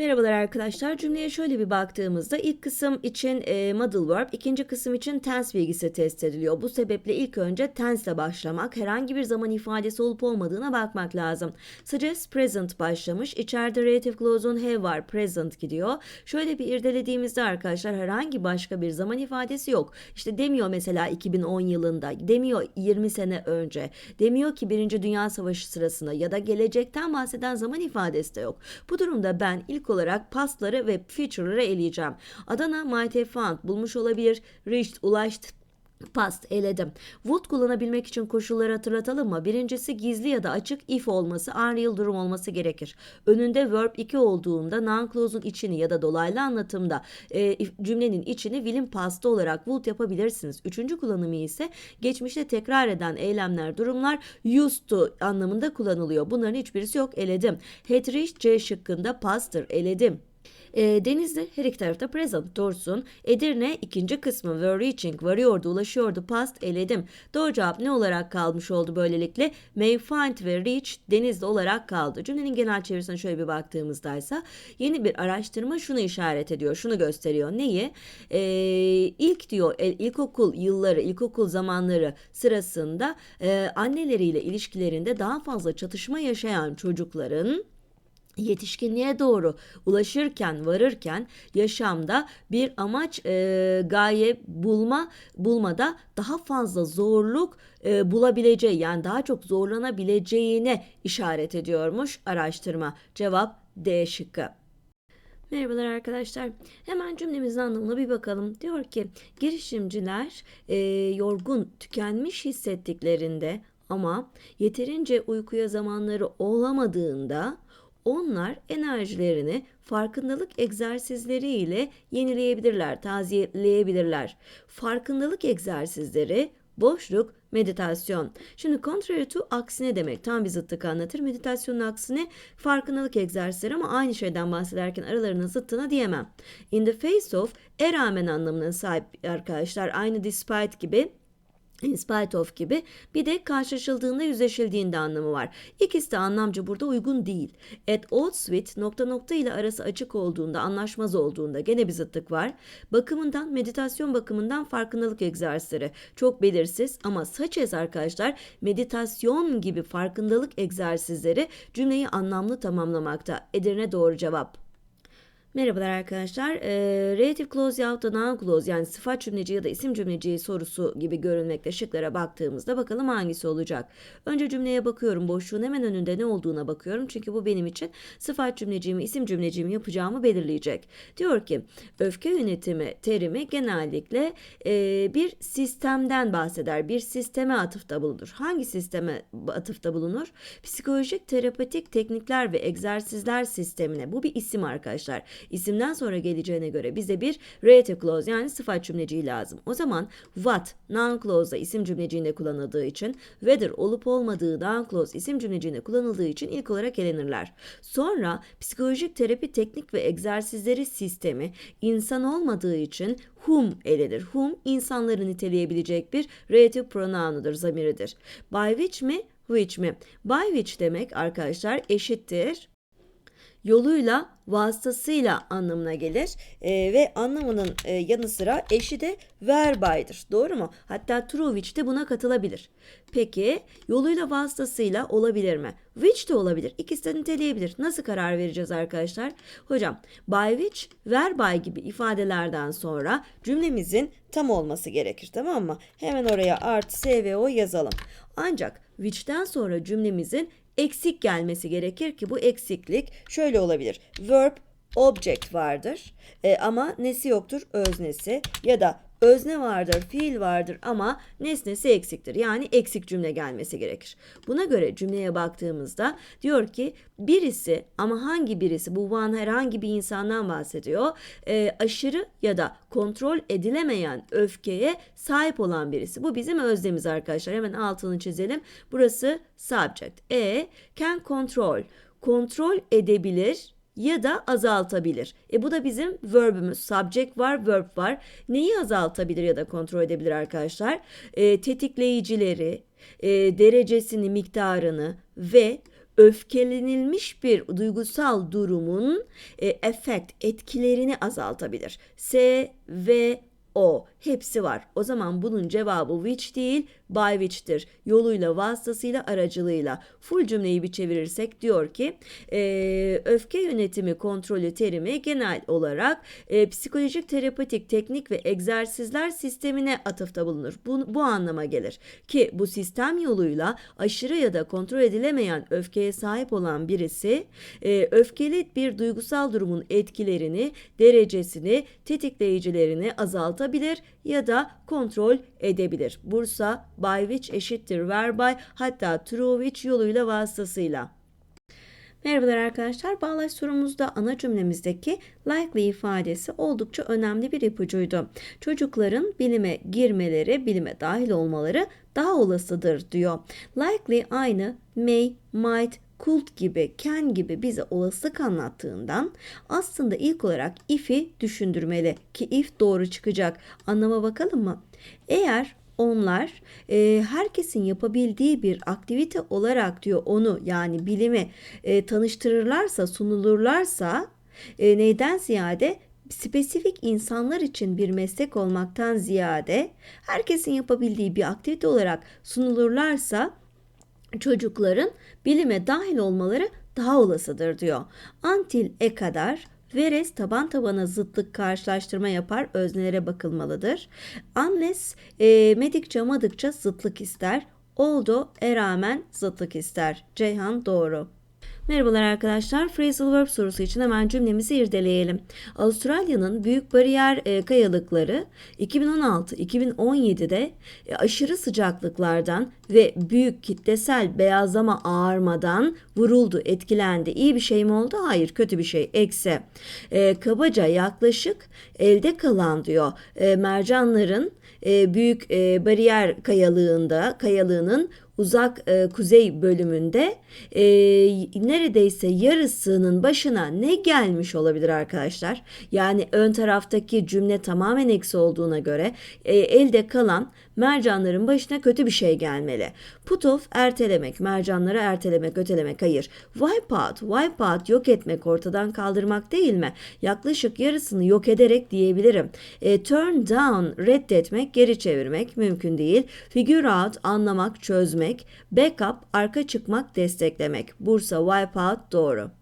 Merhabalar arkadaşlar. Cümleye şöyle bir baktığımızda ilk kısım için e, modal verb, ikinci kısım için tense bilgisi test ediliyor. Bu sebeple ilk önce tense ile başlamak, herhangi bir zaman ifadesi olup olmadığına bakmak lazım. Suggest present başlamış. İçeride relative clause'un have var, present gidiyor. Şöyle bir irdelediğimizde arkadaşlar herhangi başka bir zaman ifadesi yok. İşte demiyor mesela 2010 yılında, demiyor 20 sene önce, demiyor ki Birinci Dünya Savaşı sırasında ya da gelecekten bahseden zaman ifadesi de yok. Bu durumda ben ilk olarak pastları ve feature'ları eleyeceğim. Adana might have found bulmuş olabilir. Reached ulaştı. Past eledim. Would kullanabilmek için koşulları hatırlatalım mı? Birincisi gizli ya da açık if olması, unreal durum olması gerekir. Önünde verb 2 olduğunda noun clause'un içini ya da dolaylı anlatımda e, cümlenin içini will'in past'ı olarak would yapabilirsiniz. Üçüncü kullanımı ise geçmişte tekrar eden eylemler, durumlar used to anlamında kullanılıyor. Bunların hiçbirisi yok eledim. Had C şıkkında past'tır eledim. E, Denizli her iki tarafta present Dursun. Edirne ikinci kısmı were reaching varıyordu ulaşıyordu past eledim. Doğru cevap ne olarak kalmış oldu böylelikle? May find ve reach Denizli olarak kaldı. Cümlenin genel çevirisine şöyle bir baktığımızda ise yeni bir araştırma şunu işaret ediyor şunu gösteriyor. Neyi? E, ilk diyor ilkokul yılları ilkokul zamanları sırasında e, anneleriyle ilişkilerinde daha fazla çatışma yaşayan çocukların yetişkinliğe doğru ulaşırken varırken yaşamda bir amaç e, gaye bulma bulmada daha fazla zorluk e, bulabileceği yani daha çok zorlanabileceğine işaret ediyormuş araştırma. Cevap D şıkkı. Merhabalar arkadaşlar. Hemen cümlemizin anlamına bir bakalım. Diyor ki girişimciler e, yorgun, tükenmiş hissettiklerinde ama yeterince uykuya zamanları olamadığında onlar enerjilerini farkındalık egzersizleriyle yenileyebilirler, taziyeleyebilirler. Farkındalık egzersizleri boşluk, meditasyon. Şimdi contrary to aksine demek. Tam bir zıttık anlatır. Meditasyonun aksine farkındalık egzersizleri ama aynı şeyden bahsederken aralarının zıttına diyemem. In the face of e rağmen anlamına sahip arkadaşlar. Aynı despite gibi in spite of gibi bir de karşılaşıldığında yüzleşildiğinde anlamı var. İkisi de anlamcı burada uygun değil. At odds with nokta nokta ile arası açık olduğunda anlaşmaz olduğunda gene bir zıtlık var. Bakımından meditasyon bakımından farkındalık egzersizleri çok belirsiz ama such as arkadaşlar meditasyon gibi farkındalık egzersizleri cümleyi anlamlı tamamlamakta. Edirne doğru cevap. Merhabalar arkadaşlar. Ee, relative clause yahut da noun clause yani sıfat cümleci ya da isim cümleci sorusu gibi görünmekte şıklara baktığımızda bakalım hangisi olacak. Önce cümleye bakıyorum. Boşluğun hemen önünde ne olduğuna bakıyorum. Çünkü bu benim için sıfat cümleciği mi isim cümleciği mi yapacağımı belirleyecek. Diyor ki öfke yönetimi terimi genellikle e, bir sistemden bahseder. Bir sisteme atıfta bulunur. Hangi sisteme atıfta bulunur? Psikolojik terapetik teknikler ve egzersizler sistemine. Bu bir isim arkadaşlar. İsimden sonra geleceğine göre bize bir relative clause yani sıfat cümleciği lazım. O zaman what noun clause'da isim cümleciğinde kullanıldığı için whether olup olmadığı noun clause isim cümleciğinde kullanıldığı için ilk olarak elenirler. Sonra psikolojik terapi teknik ve egzersizleri sistemi insan olmadığı için whom elenir. Whom insanları niteleyebilecek bir relative pronoun'udur, zamiridir. By which mi? Which mi? By which demek arkadaşlar eşittir yoluyla, vasıtasıyla anlamına gelir Ee, ve anlamının e, yanı sıra eşi de whereby'dır. Doğru mu? Hatta through which de buna katılabilir. Peki yoluyla vasıtasıyla olabilir mi? Which de olabilir. İkisi de niteleyebilir. Nasıl karar vereceğiz arkadaşlar? Hocam by which, whereby gibi ifadelerden sonra cümlemizin tam olması gerekir tamam mı? Hemen oraya artı S ve O yazalım. Ancak which'ten sonra cümlemizin eksik gelmesi gerekir ki bu eksiklik şöyle olabilir. Verb object vardır E, ama nesi yoktur öznesi ya da özne vardır fiil vardır ama nesnesi eksiktir. Yani eksik cümle gelmesi gerekir. Buna göre cümleye baktığımızda diyor ki birisi ama hangi birisi bu one herhangi bir insandan bahsediyor. E, aşırı ya da kontrol edilemeyen öfkeye sahip olan birisi. Bu bizim özdemiz arkadaşlar. Hemen altını çizelim. Burası subject. E can control. Kontrol edebilir ya da azaltabilir. E bu da bizim verb'ümüz. Subject var, verb var. Neyi azaltabilir ya da kontrol edebilir arkadaşlar? E, tetikleyicileri, e, derecesini, miktarını ve öfkelenilmiş bir duygusal durumun e, effect etkilerini azaltabilir. S ve o hepsi var. O zaman bunun cevabı which değil by which'tir. Yoluyla, vasıtasıyla, aracılığıyla. Full cümleyi bir çevirirsek diyor ki e, öfke yönetimi kontrolü terimi genel olarak e, psikolojik terapetik teknik ve egzersizler sistemine atıfta bulunur. Bu, bu anlama gelir ki bu sistem yoluyla aşırı ya da kontrol edilemeyen öfkeye sahip olan birisi e, öfkeli bir duygusal durumun etkilerini, derecesini, tetikleyicilerini azaltabilir ya da kontrol edebilir. Bursa by which eşittir where by hatta through which yoluyla vasıtasıyla. Merhabalar arkadaşlar. Bağlaç sorumuzda ana cümlemizdeki likely ifadesi oldukça önemli bir ipucuydu. Çocukların bilime girmeleri, bilime dahil olmaları daha olasıdır diyor. Likely aynı may, might, could gibi, can gibi bize olasılık anlattığından aslında ilk olarak if'i düşündürmeli ki if doğru çıkacak. Anlama bakalım mı? Eğer onlar e, herkesin yapabildiği bir aktivite olarak diyor onu yani bilimi e, tanıştırırlarsa, sunulurlarsa e, neyden ziyade spesifik insanlar için bir meslek olmaktan ziyade herkesin yapabildiği bir aktivite olarak sunulurlarsa çocukların bilime dahil olmaları daha olasıdır diyor. Until e kadar Veres taban tabana zıtlık karşılaştırma yapar öznelere bakılmalıdır. Unless e, medikçe madıkça zıtlık ister. Oldu e rağmen zıtlık ister. Ceyhan doğru. Merhabalar arkadaşlar. Phrasal verb sorusu için hemen cümlemizi irdeleyelim. Avustralya'nın büyük bariyer e, kayalıkları 2016-2017'de e, aşırı sıcaklıklardan ve büyük kitlesel beyazlama ağarmadan vuruldu, etkilendi. İyi bir şey mi oldu? Hayır, kötü bir şey. Eksi. E, kabaca yaklaşık elde kalan diyor e, mercanların e, büyük e, bariyer kayalığında kayalığının uzak e, kuzey bölümünde e, neredeyse yarısının başına ne gelmiş olabilir arkadaşlar? Yani ön taraftaki cümle tamamen eksi olduğuna göre e, elde kalan mercanların başına kötü bir şey gelmeli. Put off ertelemek, mercanları ertelemek, ötelemek hayır. Wipe out, wipe out yok etmek, ortadan kaldırmak değil mi? Yaklaşık yarısını yok ederek diyebilirim. E, turn down reddetmek, geri çevirmek mümkün değil. Figure out anlamak, çözmek. Backup arka çıkmak, desteklemek. Bursa wipe out doğru.